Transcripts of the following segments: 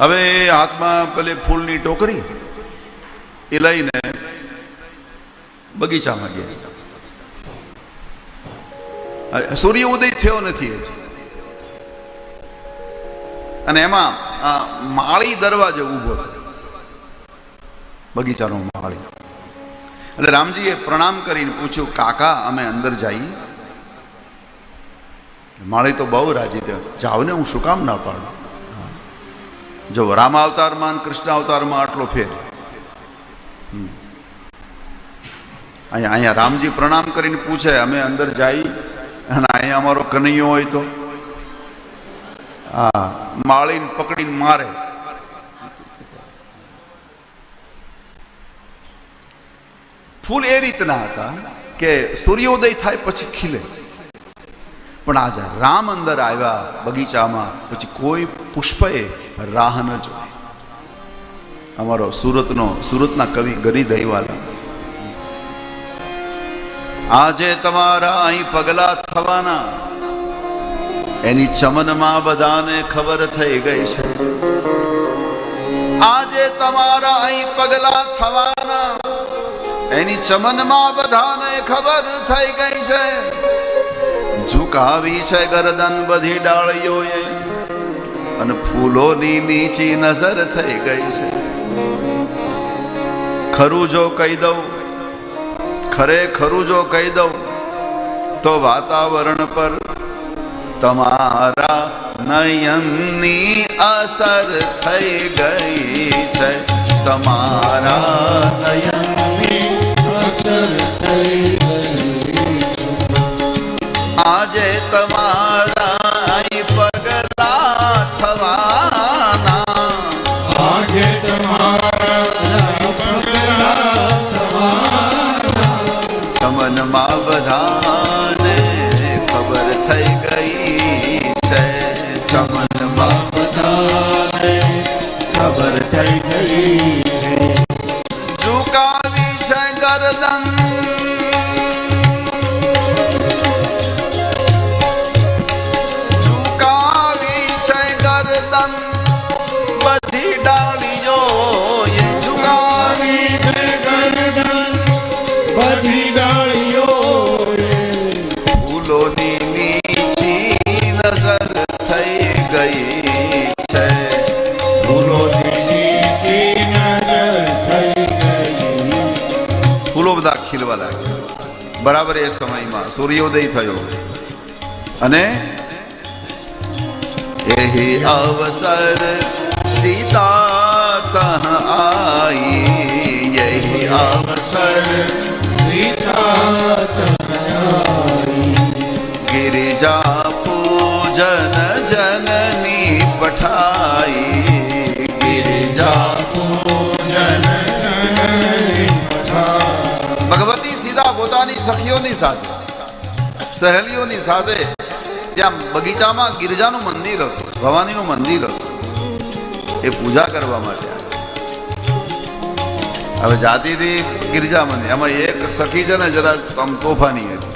હવે હાથમાં પેલી ફૂલની ટોકરી, એ લઈને બગીચામાં ગયા. સૂર્ય ઉદય થયો નથી હજી. અને એમાં આ માળી દરવાજે ઊભો બગીચાનો માળી. એટલે રામજીએ પ્રણામ કરીને પૂછ્યું, કાકા, અમે અંદર જઈએ માળી તો બહુ રાજી થયો. જાવ ને હું શું કામ ના પાડું? જો રામ અવતારમાં અને કૃષ્ણ અવતારમાં આટલો ફેર. અહીંયા અહીંયા રામજી પ્રણામ કરીને પૂછે, અમે અંદર જઈ અને અહીંયા અમારો કનૈયો હોય તો? હા, માળીને પકડીને મારે. ફૂલ એ રીતના હતા કે સૂર્યોદય થાય પછી ખીલે. પણ આજે રામ અંદર આવ્યા બગીચામાં, પછી કોઈ પુષ્પએ રાહ ન જોઈ. અમારો સુરતનો, સુરતના કવિ ગરી દહીવાલા. આજે તમારા અહીં પગલા થવાના. એની ચમનમાં બધાને ખબર થઈ ગઈ છે. આજે તમારા અહીં પગલા થવાના. એની ચમનમાં બધાને ખબર થઈ ગઈ છે. ઝુકાવી છે ગરદન બધી ડાળીઓએ. અને ફૂલોની નીચી નજર થઈ ગઈ છે. ખરું જો કહી દઉં, ખરે ખરું જો કહી દઉં, તો વાતાવરણ પર તમારા નયનની અસર થઈ ગઈ છે. તમારા નયનની તમારા પગલા થવાના. આજે તમારા ચમનમાં બધાને ખબર થઈ ગઈ છે. ચમનમાં બરાબર એ સમયમાં સૂર્યોદય થયો. અને એહી અવસર સીતા તહ આઈ યહી અવસર સીતા સાથે. સહેલીઓની સાથે ત્યાં બગીચામાં ગિરજાનું મંદિર હતું, ભવાનીનું મંદિર હતું, એ પૂજા કરવા માટે હવે જાતિથી ગિરજા મંદિર એમાં એક સખી છે ને જરા આમ તોફાની હતી.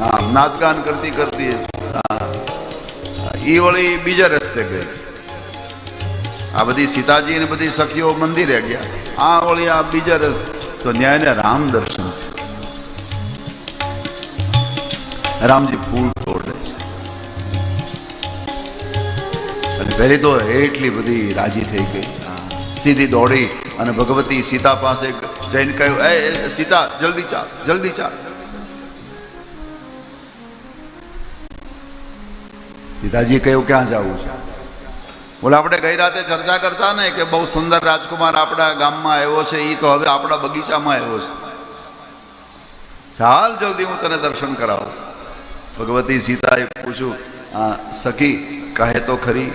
હા નાચગાન કરતી કરતી હા એ વળી બીજા રસ્તે ગઈ. આ બધી સીતાજી ને બધી સખીઓ મંદિરે ગયા. આ વળી આ બીજા રસ્તે. તો ન્યાયને રામ દર્શન રામજી ફૂલ તોડે છે. અને પહેલી તો એટલી બધી રાજી થઈ ગઈ. સીધી દોડી અને ભગવતી સીતા પાસે જઈને કહ્યું, એ સીતા, જલ્દી ચાલ જલ્દી ચાલ. સીતાજી કહ્યું, ક્યાં જવું છે? બોલે, આપણે ગઈ રાતે ચર્ચા કરતા ને કે બહુ સુંદર રાજકુમાર આપણા ગામમાં આવ્યો છે એ તો હવે આપણા બગીચામાં આવ્યો છે. ચાલ, જલ્દી હું તને દર્શન કરાવું. ભગવતી સીતાએ પૂછ્યું, આ સખી કહે તો ખરી,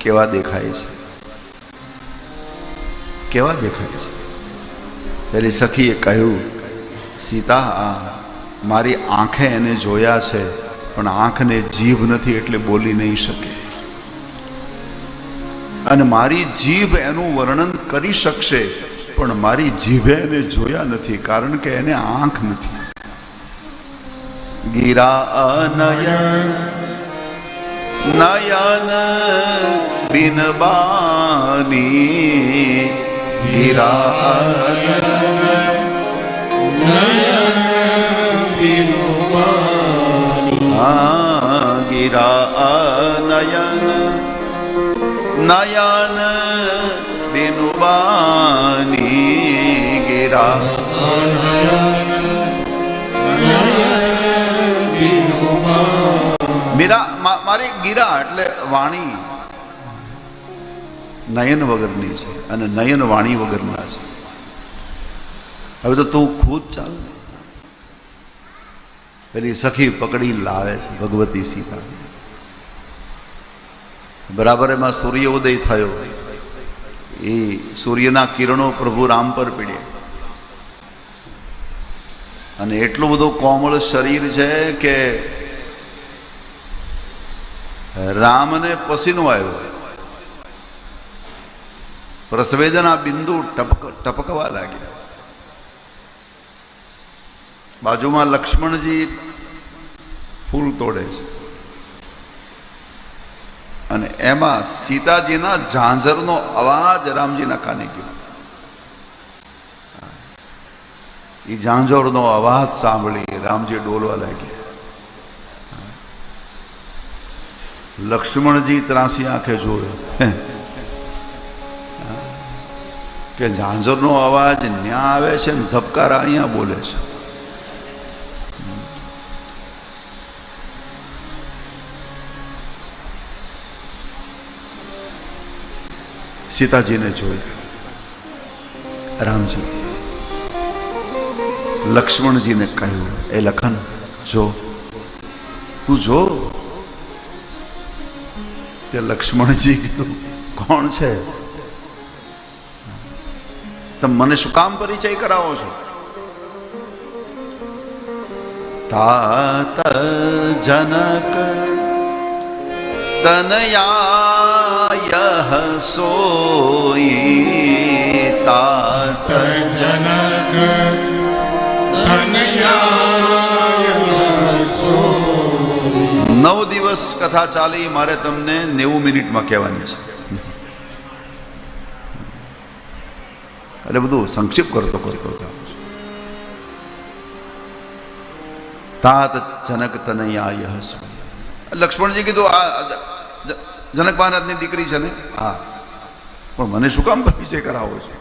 કેવા દેખાય છે? કેવા દેખાય છે? પેલી સખીએ કહ્યું, સીતા, આ મારી આંખે એને જોયા છે, પણ આંખને જીભ નથી એટલે બોલી નહીં શકે. અને મારી જીભ એનું વર્ણન કરી શકશે, પણ મારી જીભે એને જોયા નથી, કારણ કે એને આંખ નથી. ગીરા નયન નયન બિન બા બિનુબાની ગીરા આ ગીરા નયન નયન બિનુબાની ગીરા મીરા મા- મારી ગીરા એટલે વાણી નયન વગરની છે અને નયન વાણી વગરના છે. હવે તો તું ખુદ ચાલ પેલી સખી પકડી લાવે છે ભગવતી સીતા. બરાબર એમાં સૂર્ય ઉદય થયો. એ સૂર્યના કિરણો પ્રભુ રામ પર પીડ્યા. અને એટલું બધું કોમળ શરીર છે કે રામને પસીનો આવ્યો. પ્રસવેદના બિંદુ ટપક, ટપકવા લાગ્યા. બાજુમાં લક્ષ્મણજી ફૂલ તોડે છે. અને એમાં સીતાજીના ઝાંઝરનો અવાજ રામજીના કાને ગયો. એ ઝાંઝરનો અવાજ સાંભળી રામજી ડોલવા લાગ્યા. લક્ષ્મણજી ત્રાસી આંખે જોયો કે ઝાંઝરનો અવાજ ન્યા આવે છે ને ધબકારા અહીંયા બોલે છે. સીતાજીને જોઈ. રામજી, લક્ષ્મણજીને કહ્યું, એ લખન, જો, તું જો કે લક્ષ્મણજી કીધું કોણ છે? તમે મને શું કામ પરિચય કરાવો છો? તાત જનક તનયાય સોઈ તાત જનક તનયા નવ દિવસ કથા ચાલી, મારે તમને નેવું મિનિટમાં કહેવાની છે. એટલે બધું સંક્ષિપ્ત કરતો કરતો તાત જનક તનૈયા લક્ષ્મણજી કીધું, આ જનક મહારાજની દીકરી છે ને? હા. પણ મને શું કામ પરિચય કરાવો છે?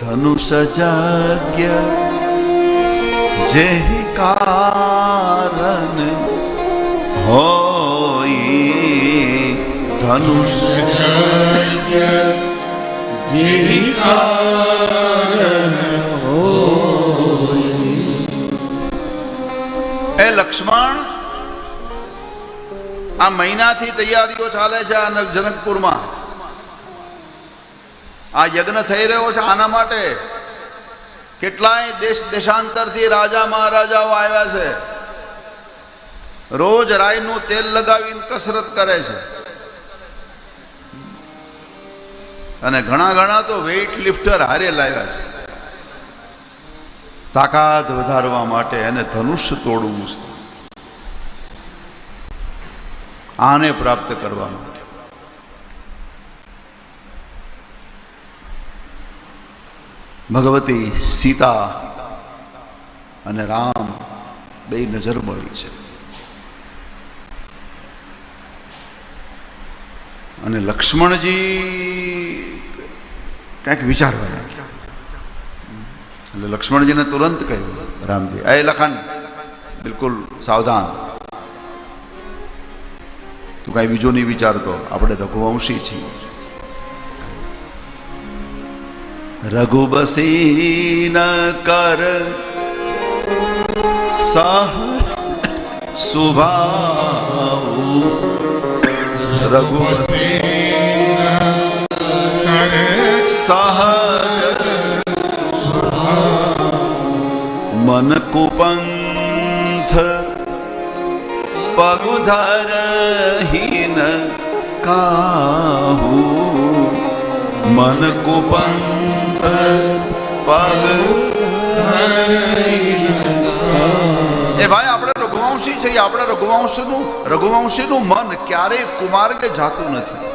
ધનુષ જગ્ય જે કારણ હોય ધનુષ. એ લક્ષ્મણ આ મહિનાથી તૈયારીઓ ચાલે છે આ જનકપુરમાં. આ યજ્ઞ થઈ રહ્યો છે આના માટે. કેટલાય દેશ દેશાંતરથી રાજા મહારાજાઓ આવ્યા છે. રોજ રાયનું તેલ લગાવીને કસરત કરે છે. અને ઘણા ઘણા તો વેઇટ લિફ્ટર હારે લાવ્યા છે. તાકાત વધારવા માટે એને ધનુષ્ય તોડવું છે. આને પ્રાપ્ત કરવા માટે. ભગવતી સીતા અને રામ બે નજર મળી છે. અને લક્ષ્મણજી કંઈક વિચારવા લાગ્યા. એટલે લક્ષ્મણજીને તુરંત કહ્યું, રામજી, એ લખન. બિલકુલ સાવધાન. તું કાંઈ બીજો નહીં વિચારતો આપણે રઘુવંશી છીએ. રઘુબસી ન કર સહ સુભાવ રઘુબસી સહજ મન કુપંથ પગુધરહીન કાહુ મન કુપંથ પગ એ ભાઈ આપણે રઘુવંશી છીએ આપણે રઘુવંશનું રઘુવંશીનું મન ક્યારેય કુમાર્ગે જાતું નથી